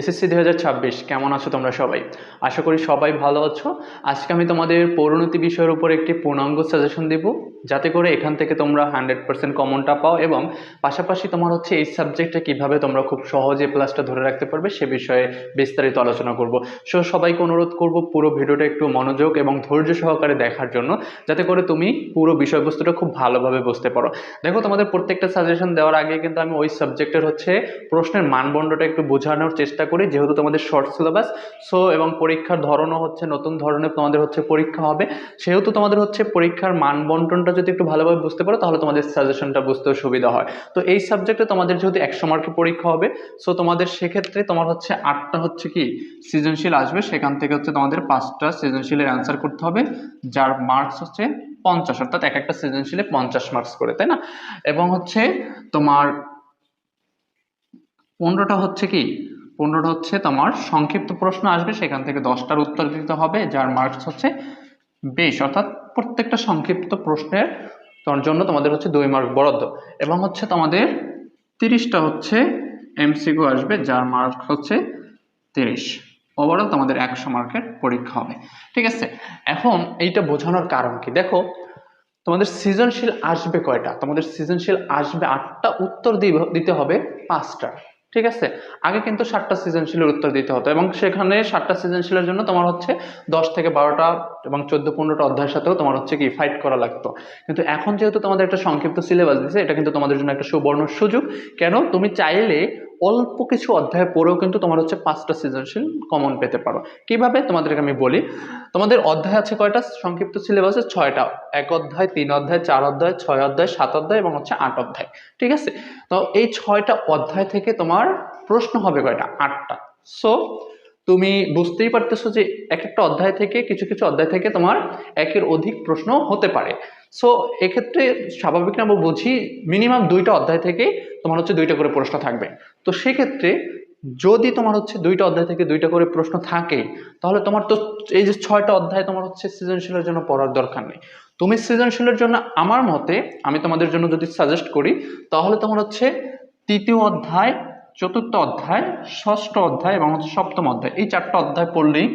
SSC দুই হাজার ছাব্বিশ, কেমন আছো তোমরা সবাই? আশা করি সবাই ভালো আছো। আজকে আমি তোমাদের পরিণতি বিষয়ের উপর একটি পূর্ণাঙ্গ সাজেশন দেব, যাতে করে এখান থেকে তোমরা হান্ড্রেড পার্সেন্ট কমনটা পাও এবং পাশাপাশি তোমার হচ্ছে এই সাবজেক্টটা কীভাবে তোমরা খুব সহজে প্লাসটা ধরে রাখতে পারবে সে বিষয়ে বিস্তারিত আলোচনা করব। সো সবাইকে অনুরোধ করব পুরো ভিডিওটা একটু মনোযোগ এবং ধৈর্য সহকারে দেখার জন্য, যাতে করে তুমি পুরো বিষয়বস্তুটা খুব ভালোভাবে বুঝতে পারো। দেখো, তোমাদের প্রত্যেকটা সাজেশন দেওয়ার আগে কিন্তু আমি ওই সাবজেক্টের হচ্ছে প্রশ্নের মানদণ্ডটা একটু বোঝানোর চেষ্টা করি, যেহেতু তোমাদের শর্ট সিলেবাস সো এবং পরীক্ষার ধরনও হচ্ছে নতুন ধরনের, তোমাদের হচ্ছে পরীক্ষা হবে। সেহেতু তোমাদের হচ্ছে পরীক্ষার মান বন্টনটা যদি একটু ভালোভাবে বুঝতে পারো, তাহলে তোমাদের সাজেশনটা বুঝতেও সুবিধা হয়। তো এই সাবজেক্টে তোমাদের যেহেতু একশো মার্কের পরীক্ষা হবে সো তোমাদের সেক্ষেত্রে তোমার হচ্ছে আটটা হচ্ছে কি, সৃজনশীল আসবে। সেখান থেকে হচ্ছে তোমাদের পাঁচটা সৃজনশীলের অ্যান্সার করতে হবে, যার মার্কস হচ্ছে পঞ্চাশ, অর্থাৎ এক একটা সৃজনশীলে পঞ্চাশ মার্কস করে, তাই না? এবং হচ্ছে তোমার পনেরোটা হচ্ছে কি পনেরোটা হচ্ছে তোমার সংক্ষিপ্ত প্রশ্ন আসবে, সেখান থেকে দশটার উত্তর দিতে হবে, যার মার্কস হচ্ছে বিশ। অর্থাৎ প্রত্যেকটা সংক্ষিপ্ত প্রশ্নের জন্য তোমাদের হচ্ছে দুই মার্ক বরাদ্দ। এবং হচ্ছে তোমাদের তিরিশটা হচ্ছে এমসিকিউ আসবে, যার মার্ক হচ্ছে তিরিশ। ওভারঅল তোমাদের একশো মার্কের পরীক্ষা হবে। ঠিক আছে? এখন এইটা বোঝানোর কারণ কি? দেখো, তোমাদের সৃজনশীল আসবে কয়টা? তোমাদের সৃজনশীল আসবে আটটা, উত্তর দিতে হবে পাঁচটা। ঠিক আছে? আগে কিন্তু সাতটা সৃজনশীলের উত্তর দিতে হতো এবং সেখানে সাতটা সৃজনশীলের জন্য তোমার হচ্ছে দশ থেকে বারোটা এবং চোদ্দ পনেরোটা অধ্যায়ের সাথেও তোমার হচ্ছে কি ফাইট করা লাগতো। কিন্তু এখন যেহেতু তোমাদের একটা সংক্ষিপ্ত সিলেবাস দিয়েছে এটা কিন্তু তোমাদের জন্য একটা সুবর্ণ সুযোগ। কেন? তুমি চাইলে অল্প কিছু অধ্যায় পড়েও কিন্তু তোমার হচ্ছে পাঁচটা সৃজনশীল কমন পেতে পারো। কীভাবে? তোমাদেরকে আমি বলি। তোমাদের অধ্যায় আছে কয়টা? সংক্ষিপ্ত সিলেবাসে ছয়টা। এক অধ্যায়, তিন অধ্যায়, চার অধ্যায়, ছয় অধ্যায়, সাত অধ্যায় এবং হচ্ছে আট অধ্যায়। ঠিক আছে? তো এই ছয়টা অধ্যায় থেকে তোমার প্রশ্ন হবে কয়টা? আটটা। সো তুমি বুঝতেই পারতেছো যে এক একটা অধ্যায় থেকে, কিছু কিছু অধ্যায় থেকে তোমার একের অধিক প্রশ্ন হতে পারে। সো এক্ষেত্রে স্বাভাবিক না বুঝি মিনিমাম দুইটা অধ্যায় থেকে তোমার হচ্ছে দুইটা করে প্রশ্ন থাকবে। তো সেক্ষেত্রে যদি তোমার হচ্ছে দুইটা অধ্যায় থেকে দুইটা করে প্রশ্ন থাকে, তাহলে তোমার তো এই যে ছয়টা অধ্যায় তোমার হচ্ছে সৃজনশীলের জন্য পড়ার দরকার নেই। তুমি সৃজনশীলের জন্য আমার মতে, আমি তোমাদের জন্য যদি সাজেস্ট করি, তাহলে তোমার হচ্ছে তৃতীয় অধ্যায় চতুর্থ অধ্যায়, ষষ্ঠ অধ্যায় এবং হচ্ছে সপ্তম অধ্যায়। এই চারটা অধ্যায় পড়লেই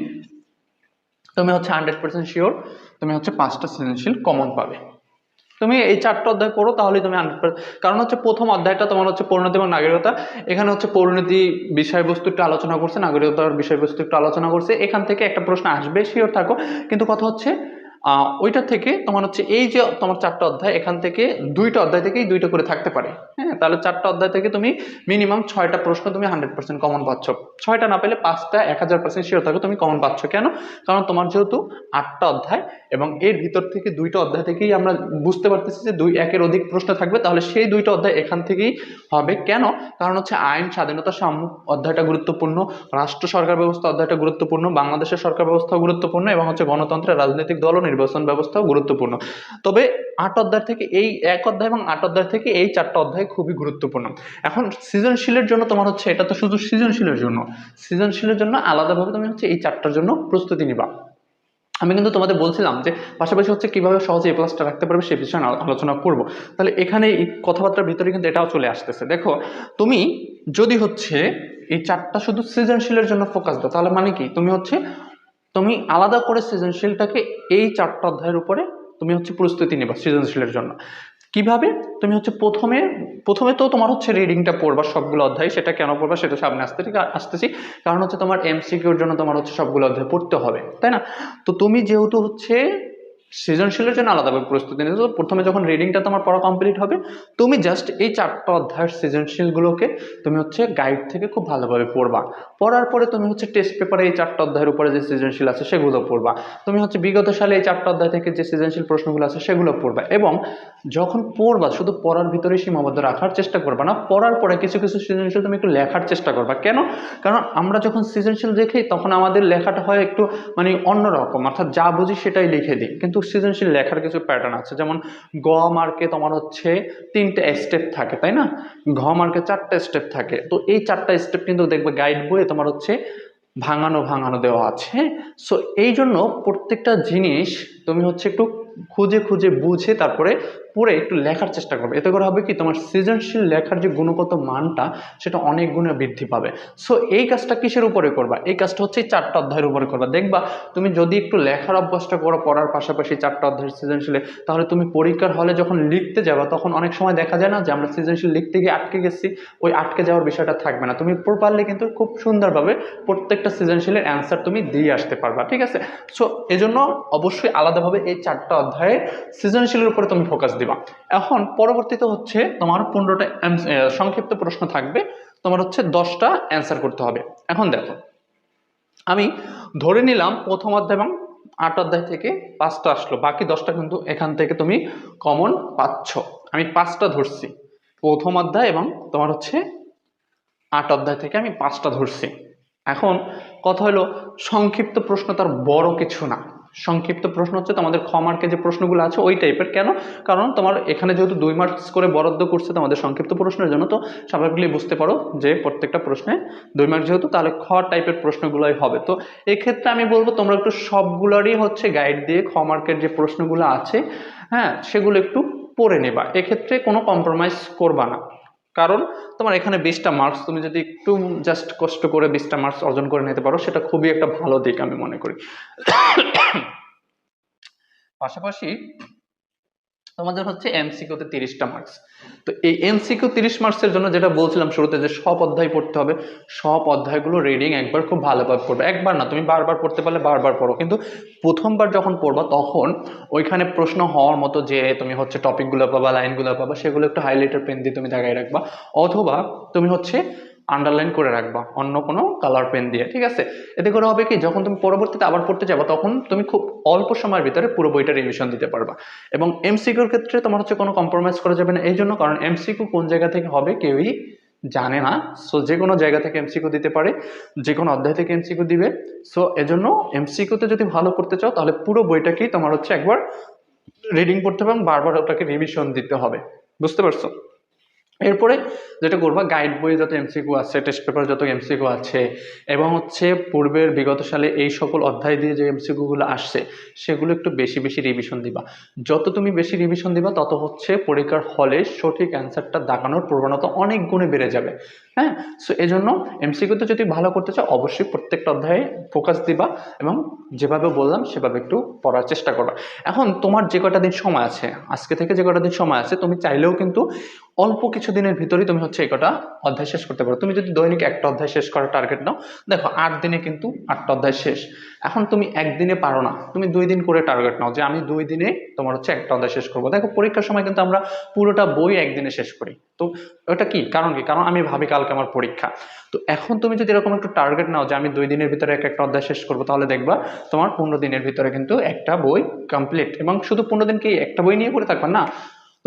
তুমি হচ্ছে হান্ড্রেড পার্সেন্ট শিওর তুমি হচ্ছে পাঁচটা সৃজনশীল কমন পাবে। তুমি এই চারটা অধ্যায় পড়ো তাহলে তুমি হান্ড্রেড কারণ হচ্ছে প্রথম অধ্যায়টা তোমার হচ্ছে পরিণতি এবং নাগরিকতা। এখানে হচ্ছে পরিণতি বিষয়বস্তু একটু আলোচনা করছে, নাগরিকতার বিষয়বস্তু একটু আলোচনা করছে। এখান থেকে একটা প্রশ্ন আসবে শিওর থাকো। কিন্তু কথা হচ্ছে ওইটা থেকে তোমার হচ্ছে এই যে তোমার চারটা অধ্যায়, এখান থেকে দুইটা অধ্যায় থেকেই দুইটা করে থাকতে পারে। হ্যাঁ তাহলে চারটা অধ্যায় থেকে তুমি মিনিমাম ছয়টা প্রশ্ন তুমি হান্ড্রেড পার্সেন্ট কমন পাচ্ছ। ছয়টা না পেলে পাঁচটা এক হাজার পার্সেন্ট শিওর থাকো তুমি কমন পাচ্ছ। কেন? কারণ তোমার যেহেতু আটটা অধ্যায় এবং এর ভিতর থেকে দুইটা অধ্যায় থেকেই আমরা বুঝতে পারতেছি যে দুই একের অধিক প্রশ্ন থাকবে, তাহলে সেই দুইটা অধ্যায় এখান থেকেই হবে। কেন? কারণ হচ্ছে আইন, স্বাধীনতা সাম্য অধ্যায়টা গুরুত্বপূর্ণ, রাষ্ট্র সরকার ব্যবস্থা অধ্যায়টা গুরুত্বপূর্ণ, বাংলাদেশের সরকার ব্যবস্থাও গুরুত্বপূর্ণ এবং হচ্ছে গণতন্ত্রের রাজনৈতিক দল নির্বাচন ব্যবস্থাও গুরুত্বপূর্ণ। তবে আট অধ্যায় থেকে এই এক অধ্যায় এবং আট অধ্যায় থেকে এই চারটা অধ্যায় খুবই গুরুত্বপূর্ণ। এখন সৃজনশীলের জন্য তোমার হচ্ছে এটা তো শুধু সৃজনশীলের জন্য। সৃজনশীলের জন্য আলাদাভাবে তুমি হচ্ছে এই চারটার জন্য প্রস্তুতি নিবা। আমি কিন্তু তোমাদের বলছিলাম যে পাশাপাশি হচ্ছে কীভাবে সহজে এ প্লাসটা রাখতে পারবে সে বিষয়ে আলোচনা করব। তাহলে এখানে এই কথাবার্তার ভিতরে কিন্তু এটাও চলে আসতেছে। দেখো, তুমি যদি হচ্ছে এই চারটা শুধু সৃজনশীলের জন্য ফোকাস দাও, তাহলে মানে কি? তুমি হচ্ছে তুমি আলাদা করে সৃজনশীলটাকে এই চারটা অধ্যায়ের উপরে তুমি হচ্ছে প্রস্তুতি নেবা সৃজনশীলের জন্য। কীভাবে? তুমি হচ্ছে প্রথমে প্রথমে তো তোমার হচ্ছে রিডিংটা পড়বা সবগুলো অধ্যায়, সেটা কেন পড়বা সেটা সামনে আসতে আসতেছি। কারণ হচ্ছে তোমার এমসিকিউর জন্য তোমার হচ্ছে সবগুলো অধ্যায় পড়তে হবে, তাই না? তো তুমি যেহেতু হচ্ছে সৃজনশীলের জন্য আলাদাভাবে প্রস্তুতি নিতে তো প্রথমে যখন রিডিংটা তোমার পড়া কমপ্লিট হবে, তুমি জাস্ট এই চারটা অধ্যায়ের সৃজনশীলগুলোকে তুমি হচ্ছে গাইড থেকে খুব ভালোভাবে পড়বা। পড়ার পরে তুমি হচ্ছে টেস্ট পেপারে এই চারটা অধ্যায়ের উপরে যে সৃজনশীল আছে সেগুলো পড়বা। তুমি হচ্ছে বিগত সালে এই চারটা অধ্যায় থেকে যে সৃজনশীল প্রশ্নগুলো আছে সেগুলো পড়বা এবং যখন পড়বা, শুধু পড়ার ভিতরে সীমাবদ্ধ রাখার চেষ্টা করবা না, পড়ার পরে কিছু কিছু সৃজনশীল তুমি একটু লেখার চেষ্টা করবা। কেন? কারণ আমরা যখন সৃজনশীল দেখি, তখন আমাদের লেখাটা হয় একটু মানে অন্যরকম, অর্থাৎ যা বুঝি সেটাই লিখে দিই। কিন্তু সৃজনশীল লেখার কিছু প্যাটার্ন আছে। যেমন, গ মার্কে তোমার হচ্ছে তিনটে স্টেপ থাকে, তাই না? ঘ মার্কে চারটে স্টেপ থাকে। তো এই চারটা স্টেপ কিন্তু দেখবে গাইড বইয়ে তোমার হচ্ছে ভাঙানো ভাঙানো দেওয়া আছে সো এই জন্য প্রত্যেকটা জিনিস তুমি হচ্ছে একটু খুঁজে খুঁজে বুঝে তারপরে পড়ে একটু লেখার চেষ্টা করবে। এতে করে হবে কি তোমার সৃজনশীল লেখার যে গুণগত মানটা, সেটা অনেক গুণে বৃদ্ধি পাবে। সো এই কাজটা কিসের উপরে করবা? এই কাজটা হচ্ছে চারটা অধ্যায়ের উপরে করবা। দেখবা, তুমি যদি একটু লেখার অভ্যাসটা করো, পড়ার পাশাপাশি চারটা অধ্যায়ের সৃজনশীলে, তাহলে তুমি পরীক্ষার হলে যখন লিখতে যাবা, তখন অনেক সময় দেখা যায় না যে আমরা সৃজনশীল লিখতে গিয়ে আটকে গেছি, ওই আটকে যাওয়ার বিষয়টা থাকবে না। তুমি প্রপারলি কিন্তু খুব সুন্দরভাবে প্রত্যেকটা সৃজনশীলের অ্যান্সার তুমি দিয়ে আসতে পারবা, ঠিক আছে? সো এজন্য অবশ্যই আলাদাভাবে এই চারটা অধ্যায়ে সৃজনশীলের উপরে তুমি ফোকাস দিবা। এখন পরবর্তীতে হচ্ছে তোমার পনেরোটা সংক্ষিপ্ত প্রশ্ন থাকবে। তোমার হচ্ছে দশটা অ্যান্সার করতে হবে। এখন দেখো, আমি ধরে নিলাম প্রথম অধ্যায় এবং আট অধ্যায় থেকে পাঁচটা আসলো। বাকি দশটা কিন্তু এখান থেকে তুমি কমন পাচ্ছ। আমি পাঁচটা ধরছি। প্রথম অধ্যায় এবং তোমার হচ্ছে আট অধ্যায় থেকে আমি পাঁচটা ধরছি। এখন কথা হলো, সংক্ষিপ্ত প্রশ্ন তার বড় কিছু না। সংক্ষিপ্ত প্রশ্ন হচ্ছে তোমাদের খ মার্কে যে প্রশ্নগুলো আছে ওই টাইপের কেন? কারণ তোমার এখানে যেহেতু দুই মার্কস করে বরাদ্দ করছে তোমাদের সংক্ষিপ্ত প্রশ্নের জন্য, তো স্বাভাবিকলি বুঝতে পারো যে প্রত্যেকটা প্রশ্নে দুই মার্ক যেহেতু, তাহলে খ টাইপের প্রশ্নগুলোই হবে। তো এক্ষেত্রে আমি বলব তোমরা একটু সবগুলোরই হচ্ছে গাইড দিয়ে খ মার্কের যে প্রশ্নগুলো আছে হ্যাঁ সেগুলো একটু পড়ে নেবা। এক্ষেত্রে কোনো কম্প্রোমাইজ করবা না। কারণ তোমার এখানে বিশটা মার্কস তুমি যদি একটু জাস্ট কষ্ট করে বিশটা মার্কস অর্জন করে নিতে পারো, সেটা খুবই একটা ভালো দিক আমি মনে করি। পাশাপাশি তোমাদের হচ্ছে এমসিকিউতে তিরিশটা মার্কস তো এই এমসিকিউ তিরিশ মার্কসের জন্য যেটা বলছিলাম শুরুতে যে সব অধ্যায় পড়তে হবে, সব অধ্যায়গুলো রিডিং একবার খুব ভালোভাবে পড়বে। একবার না, তুমি বারবার পড়তে পারলে বারবার পড়ো। কিন্তু প্রথমবার যখন পড়বা, তখন ওইখানে প্রশ্ন হওয়ার মতো যে তুমি হচ্ছে টপিকগুলো পাবা লাইনগুলো পাবা, সেগুলো একটু হাইলাইটার পেন দিয়ে তুমি দাগায় রাখবা। অথবা তুমি হচ্ছে আন্ডারলাইন করে রাখবা, অন্য কোনো কালার পেন দিয়ে, ঠিক আছে? এতে করে হবে কি, যখন তুমি পরবর্তীতে আবার পড়তে যাব, তখন তুমি খুব অল্প সময়ের ভিতরে পুরো বইটা রিভিশন দিতে পারবা। এবং এমসিকিউর ক্ষেত্রে তোমার হচ্ছে কোনো কম্প্রোমাইজ করা যাবে না, এই জন্য কারণ এমসিকিউ কোন জায়গা থেকে হবে কেউই জানে না। সো যে কোনো জায়গা থেকে এমসিকিউ দিতে পারে, যে কোনো অধ্যায় থেকে এমসিকিউ দিবে। সো এজন্য এমসিকিউতে যদি ভালো করতে চাও, তাহলে পুরো বইটাকেই তোমার হচ্ছে একবার রিডিং করতে হবে এবং বারবার ওটাকে রিভিশন দিতে হবে। বুঝতে পারছ? এরপরে যেটা করবা গাইড বইয়ে যত এমসিকিউ আছে টেস্ট পেপার যত এমসিকিউ আছে, এবং হচ্ছে পূর্বের বিগত সালে এই সকল অধ্যায় দিয়ে যে এমসিকিউগুলো আসছে, সেগুলো একটু বেশি বেশি রিভিশন দিবা। যত তুমি বেশি রিভিশন দিবা, তত হচ্ছে পরীক্ষার হলে সঠিক অ্যান্সারটা দাগানোর প্রবণতা অনেক গুণে বেড়ে যাবে। হ্যাঁ? সো এই জন্য এমসিকিউতে যদি ভালো করতে চাও, অবশ্যই প্রত্যেকটা অধ্যায়ে ফোকাস দিবা এবং যেভাবে বললাম, সেভাবে একটু পড়ার চেষ্টা করবা। এখন তোমার যে কটা দিন সময় আছে, আজকে থেকে যে কটা দিন সময় আছে, তুমি চাইলেও কিন্তু অল্প কিছু দিনের ভিতরেই তুমি হচ্ছে এই কটা অধ্যায় শেষ করতে পারো। তুমি যদি দৈনিক একটা অধ্যায় শেষ করার টার্গেট নাও, দেখো আট দিনে কিন্তু আটটা অধ্যায় শেষ। এখন তুমি একদিনে পারো না। তুমি দুই দিন করে টার্গেট নাও যে আমি দুই দিনে তোমার হচ্ছে একটা অধ্যায় শেষ করব। দেখো পরীক্ষার সময় কিন্তু আমরা পুরোটা বই একদিনে শেষ করি। তো ওটা কি? কারণ কি? কারণ আমি ভাবি কালকে আমার পরীক্ষা। তো এখন তুমি যদি এরকম একটু টার্গেট নাও যে আমি দুই দিনের ভিতরে এক একটা অধ্যায় শেষ করব, তাহলে দেখবা তোমার পনেরো দিনের ভিতরে কিন্তু একটা বই কমপ্লিট এবং শুধু পনেরো দিন কি একটা বই নিয়ে পড়ে থাকবা না।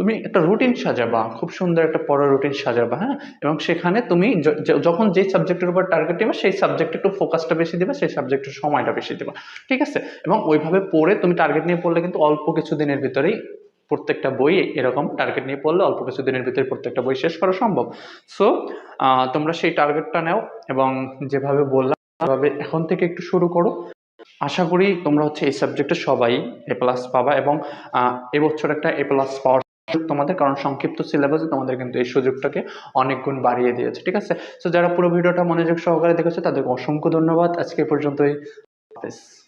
তুমি একটা রুটিন সাজাবা, খুব সুন্দর একটা পড়ার রুটিন সাজাবা হ্যাঁ? এবং সেখানে তুমি য- য- যখন যেই সাবজেক্টের উপর টার্গেট দেবে সেই সাবজেক্টে একটু ফোকাসটা বেশি দেবে, সেই সাবজেক্টের সময়টা বেশি দেবা, ঠিক আছে? এবং ওইভাবে পড়ে তুমি টার্গেট নিয়ে পড়লে কিন্তু অল্প কিছু দিনের ভিতরেই প্রত্যেকটা বই এরকম টার্গেট নিয়ে পড়লে অল্প কিছু দিনের ভিতরে প্রত্যেকটা বই শেষ করা সম্ভব। সো তোমরা সেই টার্গেটটা নাও এবং যেভাবে বললাম, সেভাবে এখন থেকে একটু শুরু করো। আশা করি তোমরা হচ্ছে এই সাবজেক্টে সবাই এ প্লাস পাবা এবং এবছর একটা এ প্লাস পাওয়ার তোমাদের, কারণ সংক্ষিপ্ত সিলেবাসে তোমাদের কিন্তু এই সুযোগটাকে অনেক গুণ বাড়িয়ে দিয়েছে, ঠিক আছে? তো যারা পুরো ভিডিওটা মনোযোগ সহকারে দেখেছে, তাদেরকে অসংখ্য ধন্যবাদ। আজকে পর্যন্তই। হাফেজ।